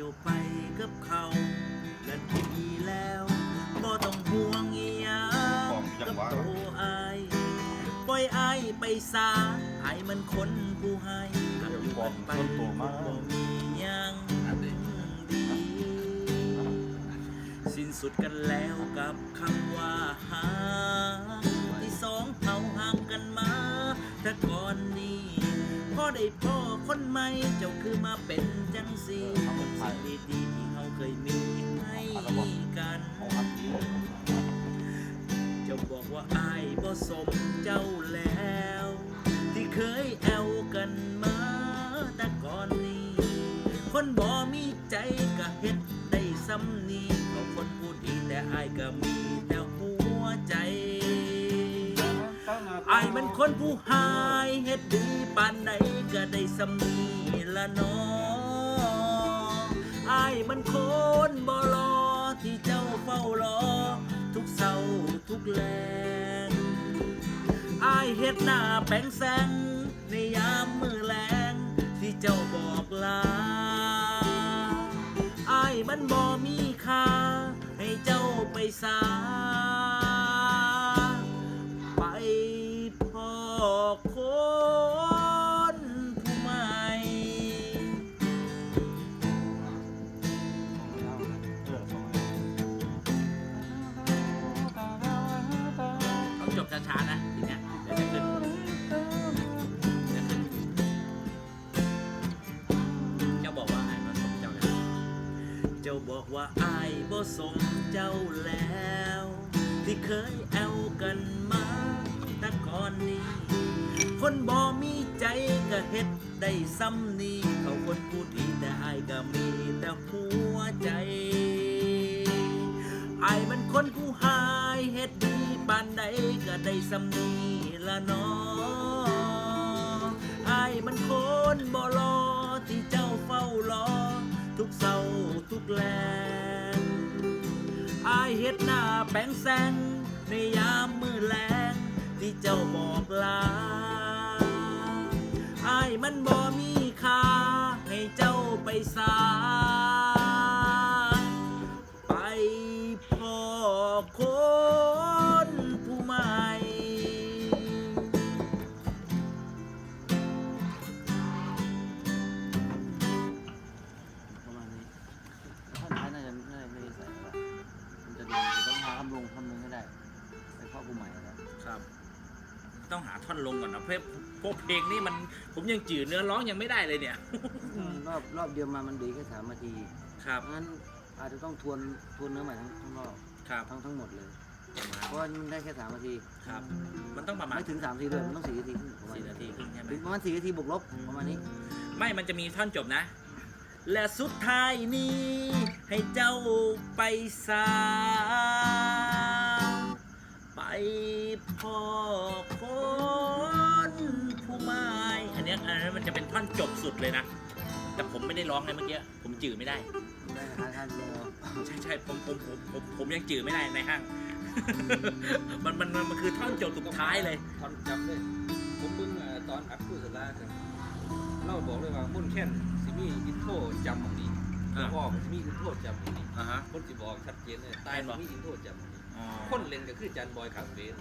เจ้าไปกับเขาและดีแล้วบ่ต้องห่วงอีหยังของจักังบหวะโตอายปล่อยอายไปสาอายมันคนผู้ให้กับอยู่กันไปบ่มีหยังดีสิ้นสุดกันแล้วกับคำว่าหาที่สองเฮาห่างกันมาแต่ก่อนนี้พ่อ ได้พ่อคนใหม่ เจ้าคือมาเป็นจังสีสิ่งดีๆที่เฮาเคยมีให้กัน เจ้าบอกว่าอายบ่สมเจ้าแล้ว ที่เคยแอวกันมาแต่ก่อนนี้ คนบ่มีใจก็เฮ็ดได้ซ้ำนี้เขาคนพูดดีแต่อายก็มีแต่ คนผู้หายเฮ็ดดีปานใดก็ได้สำนีละเนออายมันคนบ่รอที่เจ้าเฝ้ารอ ทุกเศร้าทุกแลงอายเฮ็ดหน้าแปลงแสงในยามมือแลงที่เจ้าบอกลาอายมันบ่มีค่าให้เจ้าไปสา ว่าไอ้ายบ่สมเจ้าแล้ว ที่เคยแอวกันมาแต่ก่อนนี้ คนบ่มีใจก็เฮ็ดได้ซ้ำนี้เขาคนพูดดีแต่อายก็มีแต่หัวใจอายมันคนผู้หายเฮ็ดดีปานใดก็ได้ซ้ำนี้ละเนออายมันคนบ่รอที่เจ้าเฝ้ารอ ทุกเศร้าทุกแลงอายเฮ็ดหน้าแปลงแสงในยามมือแลงที่เจ้าบอกลาอายมันบ่มีค่าให้เจ้าไปสา เพราะพวกเพลงนี่มันผมยังจืดเนื้อร้องยังไม่ได้เลยเนี่ยรอบรอบเดียวมามันดีแค่สามนาทีครับงั้นอาจจะต้องทวนทวนเนื้อใหม่ทั้งทั้งรอบครับทั้งทั้งหมดเลยประมาณเพราะว่ามันได้แค่สามนาทีครับ มันต้องประมาณไม่ถึงสามนาทีเลยมันต้องสี่นาทีขึ้นประมาณสี่นาทีครึ่งใช่ไหมถึงประมาณสี่นาทีบวกลบประมาณนี้ไม่มันจะมีท่อนจบนะ และสุดท้ายนี้ ให้เจ้าไปสาไปพ่อค อนจบสุดเลยนะ แต่ผมไม่ได้ร้องไงเมื่อกี้ ผมจือไม่ได้ ได้หาทานรอใช่ใช่ผมผมผมผมผมยังจือไม่ได้ในห้าง มันมันมันมันคือท่อนจบสุดท้ายเลยตอนจำเลยผมเพิ่งเอ่อตอนอัดคู่สลาครับเล่าบอกเลยว่ามุ่นแค่นสิมีอินโทรจำของนี้อ่า พ่อก็สิมีอินโทรจำของนี้อ่าฮะ คนสิบอกชัดเจนเลยตายแม่นบ่ สิมีอินโทรจำของนี้อ๋อคนเล่นก็คือจันบอยขังเบน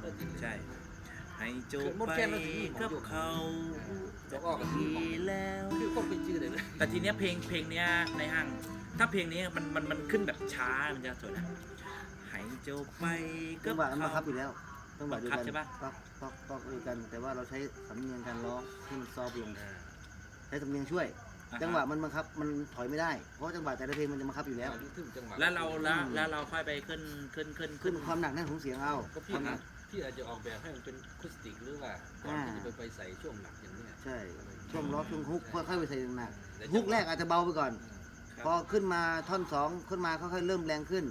แล้วจริงใช่ ให้เจ้าคือมดไปแค่นั้นสิมีหมอกับอยู่เขาจะออกกันที่ดีแล้ว คือคนเป็นชื่อเลยเลยแต่ทีเนี้ยเพลงเพลงเนี้ยในห้าง ถ้าเพลงนี้มันมันมันขึ้นแบบช้ามันจะสวยนะให้เจ้าไปจักังบหวะมันบังคับอเขายู่แล้วจังหวะเดียวกันบังคับใช่ปะ ต๊อกต๊อกต๊อกเดียวกัน แต่ว่าเราใช้สำเนียงการร้องที่มันซอฟต์ลงใช้สำเนียงช่วย อ่าฮจังหวะมันบังคับมันถอยไม่ได้ เพราะจังหวะแต่ละเพลงมันจะบังคับอยู่แล้วทึ่งจังหวะแล้วเราแล้วแล้วเราค่อยไปขึ้นขึ้นขึ้นขึ้นความหนักแน่นของเสียงเอาก็พี่นะ พี่อาจจะออกแบบให้มันเป็นอะคูสติกหรือว่าก่อนที่จะไปไปใส่ช่วงหนักอย่างเนี้ย ใช่ช่วงร้องช่วงฮุกค่อยๆไปใส่หนักแต่ฮุกแรกอาจจะเบาไปก่อนครับพอขึ้นมาท่อนสองขึ้นมาค่อยๆเริ่มแรงขึ้น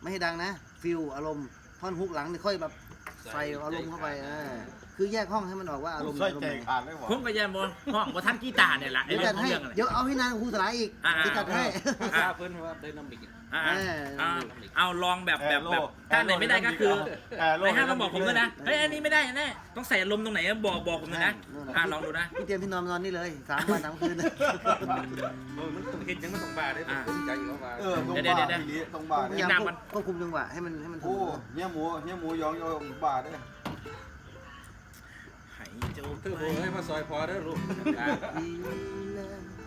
ไม่ให้ดังนะฟิลอารมณ์ท่อนฮุกหลังนี่ค่อยแบบใส่อารมณ์เข้าไปเออ คือแยกห้องให้มันออกว่าอารมณ์ใส่อารมใจณ์ไหนขาดเลยว่ะผมก็ยังบ่ห้องบ่ทันกีตาร์เนี่ยแหละไอ้เดี๋ยวเรื่จัองดของให้เรื่องอะไร เดี๋ยวเอาให้นานครูสลายอีกอ่า จะจัดให้ภาษาเพิ่นว่าไดนามิกอ่าเอออ่าเอาลองแบบแบบแอร์โล่แบบถ้าไหนไม่ได้ก็คือแอร์โล่ในห้างต้องบอกผมด้วยนะเฮ้ยอันนี้ไม่ได้แน่ต้องใส่ลมณ์ตรงไหนบอกบอกผมด้วยนะนู่นน่ะอ่าลองดูนะ พี่เตรียมที่นอนมานอนนี่เลยสามวันสามคืน โอ้ยมันต้องเฮ็ดหยังมันต้องบาได้อ่าผมใจอยู่แล้วว่า เออตรงเดี๋ยวบ้าเดี๋ยวทีนี้ตรงบ้าพเนี่ยยายามน้ำมันควบคุมจังหวะให้มันให้มันถูโอ้กเนี้ยหมูเนี้ยหมูยองยองบ้าเด้อ ไหโจเธอโหให้มาซอยพอเด้อลูกเลย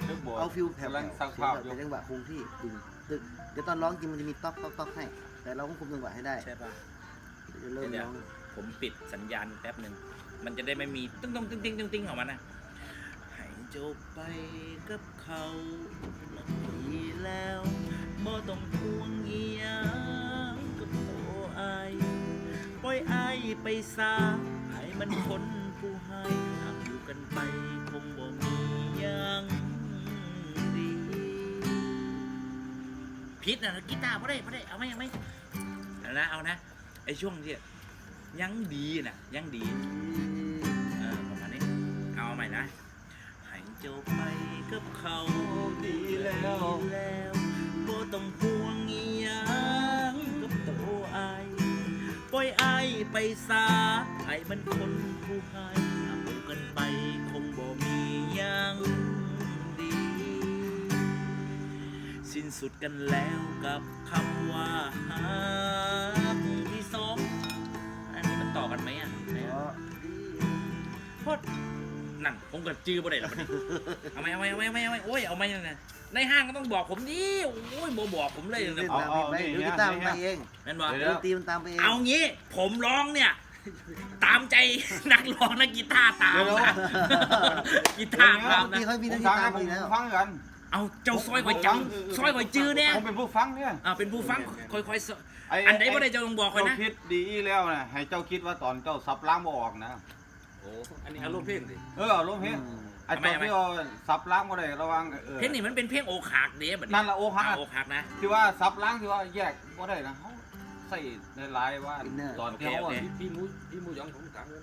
นึกเอาฟิลแผ่วกำลังสร้างภาพอยู่ เป็นจังหวะคงที่ดึงตึกเดี๋ยวตอนร้องจริงมันจะมีต๊อกต๊อกต๊อกให้ แต่เราควบคุมจังหวะให้ได้ใช่ป่ะ เดี๋ยวจะเริ่มเดี๋ยว ร้องผมปิดสัญญาณแป๊บหนึ่ง มันจะได้ไม่มีตึ้งตึ้งตึ้งตึ้งตึ้งตึ้งออกมานะให้จบไปกับเขาดีแล้วบ่ต้องห่วงอีหยังกับโตอาย ปล่อยอายไปซาให้มันคน ผู้ให้หากอยู่กันไปคงบ่มียังดีพิษนะกีตาร์พ่ได้พ่ได้เอาไหมเอาไหมเอานะเอานะไอช่วงที่ยังดีน่ะยังดีเออประมาณนี้เอาใหม่นะให้เจ้าไปกับเขาดีแล้วแล้วบ่ต้องห่วงอีหยังกับโตอายปล่อยไอายไปซาให้มันคนผู้ให้ กอยู่กันไปคงบ่มีหยังดี สิ้นสุดกันแล้วกับคำว่าฮักที่สองอันนี้มันต่อกันไหมอะไหนอะโคตรนั่นผมก็จื้อบ่ได้แล้วบัดนี้เอาไหมเอาไหมเอาไหมเอาไหมเอาไหมโอ้ยเอาไหมนั่นน่ะในห้างก็ต้องบอกผมดิโอ้ยบ่บอกผมเลยเล่นนะตามไปเดี๋ยวกีตาร์มันไปเองนั่นบอกเดี๋ยวดนตรีมันตามไปเองเอางี้ผมร้องเนี่ย ตามใจนักร้องนะกีตาร์ตามนะกีตาร์ตามดนตรีนะเขามีหผน้ามที่ฟังตามผไปมแล้วฟังกันเอาเจ้าซอยข่อยจังซอยข่อยจื้อเนี่ยผมเป็นผู้ฟังเนี่ยอ่าเป็นผู้ฟังค่อยๆซอยไอ้อันไหนบ่ได้เจ้าต้องบอกข่อยเจ้านะคิดดีแล้วนะให้เจ้าคิดว่าตอนเจ้าซับล้างบ่ออกนะโอ้อันนี้อารมณ์เพลงดิเออเอาลงเพลงไอ้ตอนที่เอาซับล้างบ่ได้ระวังเออเพลงนี้มันเป็นเพลงโอกหักเด้บัดนั่นละโอฮักอ่าอกหักนะที่ว่าซับล้างที่ว่าแยกบ่ได้นะเขา ใส่ในลายว่าตอนที่เขาโอเค พี่พี่มูพี่มูยองผมถามว่า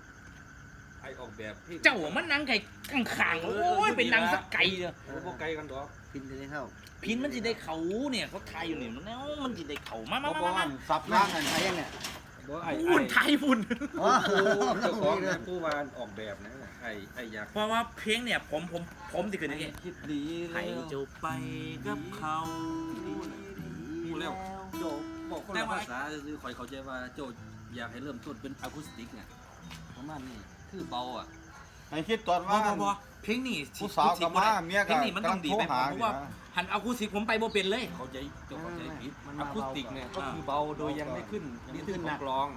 ใครออกแบบเพลงเจ้ามันนั่งไก่ข้างขางๆโอ้ยเป็นนางสักไก่เลยโอ้บ่ไกลกันดอกพินจะได้เข้าพินมันจะได้เขาเนี่ยเขาไทยอยู่นี่มันเอ้ามันจะได้เขามามาเขามาบอกมาว่ามาซับนั่ล้างงใครยังเนี่ยบ่ไอ้พูไอ้ดไทยพุ่น อ๋อเจ้าของเนี่ยผู้วานออกแบบนะไอ้ไอ้อยากเพราะว่าเพลงเนี่ยผมผมผมจะขึ้นอย่างนี้คิดดีให้เจ้าไปกับเขา พูดแล้วโจบ อกคนละภาษาคือคอยเข้าใจว่าโจอยากให้เริ่มต้นเป็นอะคูสติกเนี่ยประมาณนี้คือเบาอะให้คิดตอนพอว่าพอพอเพลงนี่ผู้สาวกับมาเมียเพลกับงนี่มันต้องดีไปกำลังโทรหาเพราะว่าอยู่นะ หันเอาคูสิกผมไปบ่เป็นเลย เข้าใจโจเข้าใจผิดมันมาอะคูสติกเนี่ยก็คือเบาโดยยังไม่ขึ้นนี่ขึ้นของกลอง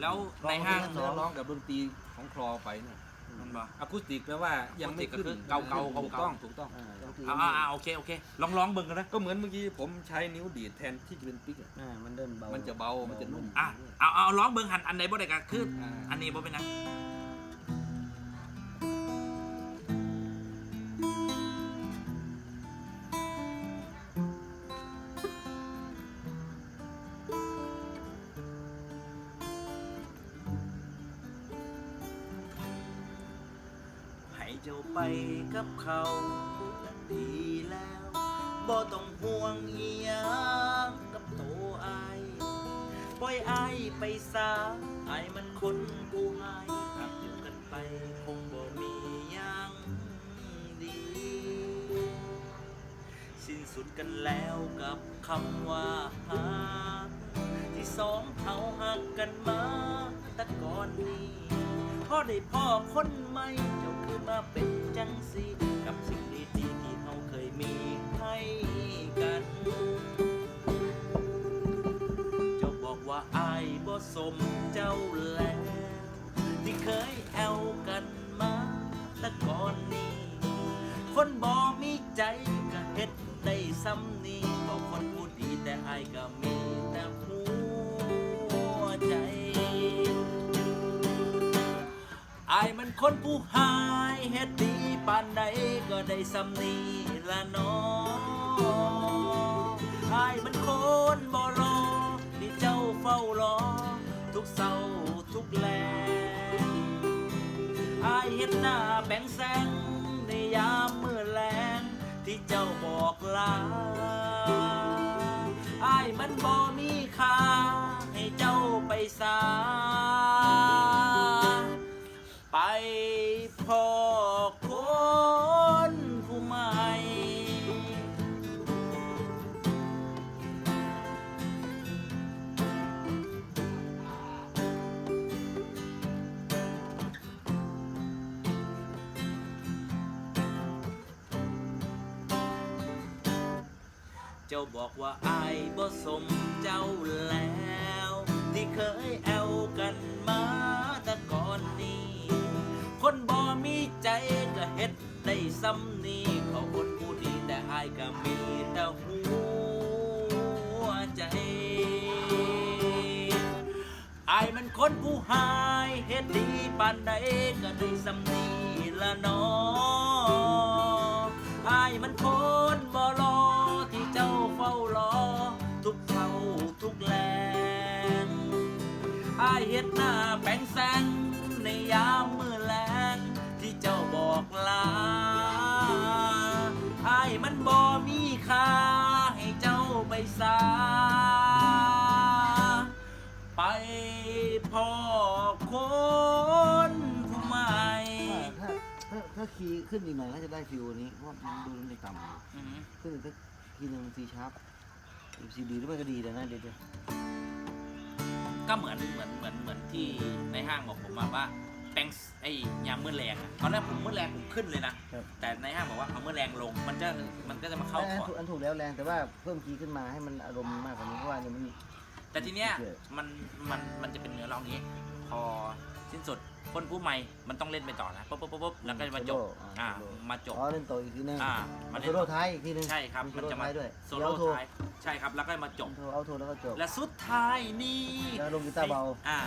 แล้วในห้างเนื้อร้องกับดนตรีของคลอไปเนี่ย มันบอกอะคูสติกแปลว่ายังไม่ขึ้นเก่าๆเก่าๆถูกต้องถูกต้องอ่าดนตรีอ่าอ่าโอเคโอเคลองร้องเบิ่งกันนะก็เหมือนเมื่อกี้ผมใช้นิ้วดีดแทนที่จะเป็นปิ๊กอะ อ่ามันเดินเบา มัมันจะเบามันจะนุ่ม อะเอาเอาร้องเบิ่งหันอันไหนบ่ได้ก็คืออ่าอันนี้บ่เป็นหยั บ่ต้องห่วงอีหยังกับโตอายปล่อยอายไปซาอายมันคนผู้หายหากอยู่กันไปคงบ่มีหยังดี สิ้นสุดกันแล้วกับคำว่าฮักที่สองเขาหักกันมาแต่ก่อนนี้พอได้พ่อคนใหม่เจ้าคือมาเป็นจังสี มันคนผู้หายเฮ็ดดีปานใดก็ได้ซ้ำนีละน้องอายมันคนบ่รอที่เจ้าเฝ้ารอ ทุกเศร้าทุกแลอายเห็นหน้าแบ่งแสงในยามมือแลงที่เจ้าบอกลาอายมันบ่มีค่าให้เจ้าไปสา บอกว่าอายบ่สมเจ้าแลายเฮ็ดหน้าแป้งแสงในยามมือแลงที่เจ้าบอกลาอายมันบ่มีค่าให้เจ้าไปสาไปพ่อคนผู้ใหม่ถ้าถ้าถ้าคีย์ขึ้นอีกหน่อยก็จะได้ฟิวนี้เพราะมันดูมันจะต่ำอยู่อือหือขึ้นอีกสักคีย์หนึ่งซีชาร์ปซีดีหรือไม่ก็ดีแต่นะเดี๋ยวเดี๋ยว ก็เหมือนเหมือนเหมือนเหมือนที่ในห้างบอกผมมาว่าแปลงไอ้ยามมือแรงอะตอนแรกผมมือแรงผมขึ้นเลยนะแต่ในห้างบอกว่าเอามือแรงลง มันจะมันก็จะมาเข้าอันก่อน ถูกอันถูกแล้วแรงแต่ว่าเพิ่มคีย์ขึ้นมาให้มันอารมณ์มากกว่านี้เพราะว่าเนี่ยมัน แต่ทีเนี้ยโอเค มันมันมันจะเป็นเนื้อร้องนี้ พอสิ้นสุด คนผู้ใหม่มันต้องเล่นไปต่อนะปุ๊บปุ๊บปุ๊บปุ๊บแล้วก็จะมาจบโซโล่อ่าโซโล่มาจบอ๋อเล่นต่ออีกทีนึงอ่ามัมานเล่โซนโล่ท้ายอีกทีนึงใช่ครับโซมันโล่จะมาท้ายด้วยโซโล่เดี๋ยวเอาโทรท้ายใช่ครับแล้วก็มาจบโทรเอาโทรแล้วก็จบและสุดท้ายนี้แล้วลงกีตาร์เบาอ่า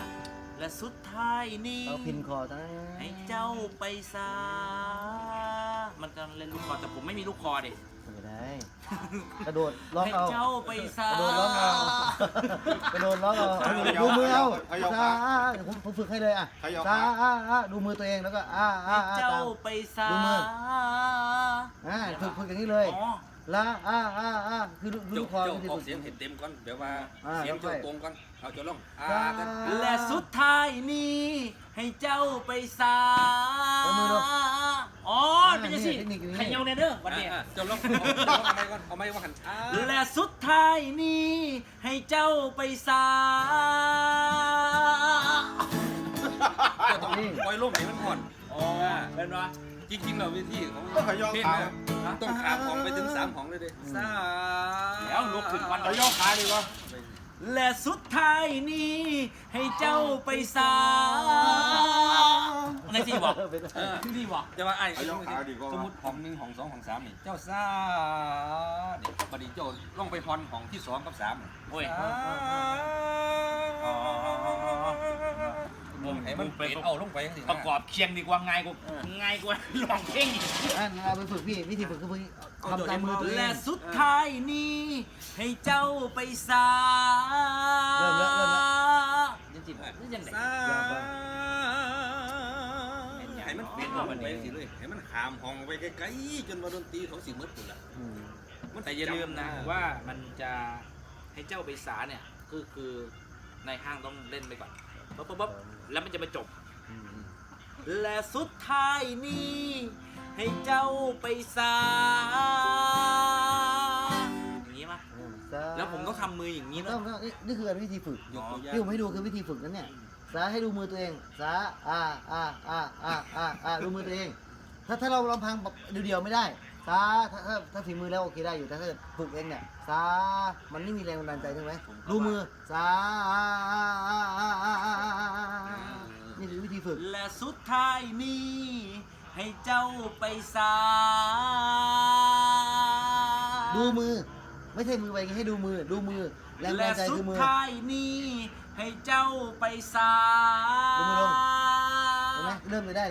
และสุดท้ายนี้เอาพินคอร์ดนะให้เจ้าไปซามันกำลังเล่นลูกคอแต่ผมไม่มีลูกคอดิ ไม่ได้ กระโดดร้องให้เอา เจ้าไปซากระโดดร้องเอากระโดดร้องเอาเอาดูมือเอาซาเดี๋ยวผมผมฝึกให้เลยอะซาอ่าอ่าดูมือตัวเองแล้วก็อ่าอ่าให้อ่าเจ้าตามไปซาดูมืออ่าฝึกฝึกอย่างนี้เลยอ๋อ ละอ่าอ่าอ่าคือดูดูโจลูกคอโจวิธีออฝึกกเสียงเห็นเต็มก่อนเดี๋ยวว่าอ่าเสียงแล้วโจค่อยตรงก่อนเอาโจลงอ่าซากันและสุดท้ายนี้ ให้เจ้าไปซาเอามือลงอ๋อเป็นยังสิเทคนิคอยู่นี่ ขยาวเนเด้อวันนี้อ่าโจลงเอาเอาไม้ก่อนเอาไม้ว่าหันอ่าและสุดท้ายนี้ ให้เจ้าไปซาเจ้าต้องปล่อยลมให้มันผ่อนอ๋อเป็นวะ จริงๆเราวิธีของต้องขยอเพลงขานะต้องขามของไปถึงสามของเลยดิสาแล้วลุกขึ้นวันขยอขาดีกว่าและสุดท้ายนี้ ให้เจ้าไปซาในที่บอกเป็นเออที่บอกแต่ว่าไอ้ขยอขาดีกว่าสมมติห้องหนึ่งห้องสองห้องสามนี่เจ้าซาเนี่ยปฏิเจ้าลงไปฮอนห้องที่สองกับสามโอ้ย ซาผมให้มันเป็ดเอาลงไปจังสิประกอบเคียงดีกว่าง่ายกว่าง่ายกว่าลองเพลงอีกอ่าเราไปฝึกพี่วิธีฝึกคือฝึกทำตามมือตัวเอและงสุดท้ายนี้ ให้เจ้าไปซาเริ่มแล้วเริ่มแล้วยังจิบนี่ยังไงซาให้มันเป็ดเอามันไปสิเลยให้มันขามห้องไปไกลๆจนว่าดนตรีเขาสิมืดพุ่นละอืมแต่อย่าลืมนะว่ามันจะให้เจ้าไปซาเนี่ยคือคือในห้างต้องเล่นไปก่อน ปุ๊บปุ๊บปุ๊บแล้วมันจะมาจบอืมอืมและสุดท้ายนี้ ให้เจ้าไปซาอย่างนี้มั้ยอืมซาแล้วผมต้องทำมืออย่างนี้ต้แล้อวงต้องนี่นี่คือวิธีฝึกยกตัวอย่างที่ผมให้ดูคือวิธีฝึกนั้นเนี่ยสาให้ดูมือตัวเองสาอ่าอ่าอ่าอ่าอ่าอ่าดูมือตัวเอง ถ้าถ้าเราลำพังแบบเดียวๆไม่ได้ ซาถ้าถ้าถ้าฝีมือแล้วโอเคได้อยู่แต่ถ้าฝึกเองเนี่ยซามันไม่มีแรงบันดาลใจใช่ไหมดูมือซานี่คือวิธีฝึก และสุดท้ายนี้ให้เจ้าไปซาดูมือ ไม่ใช่มือไปให้ดูมือดูมือแรงบันละดาลใจคือมือและสุดท้ายนี้ให้เจ้าไปซาดูมือลง เห็นไหมเริ่มเลยได้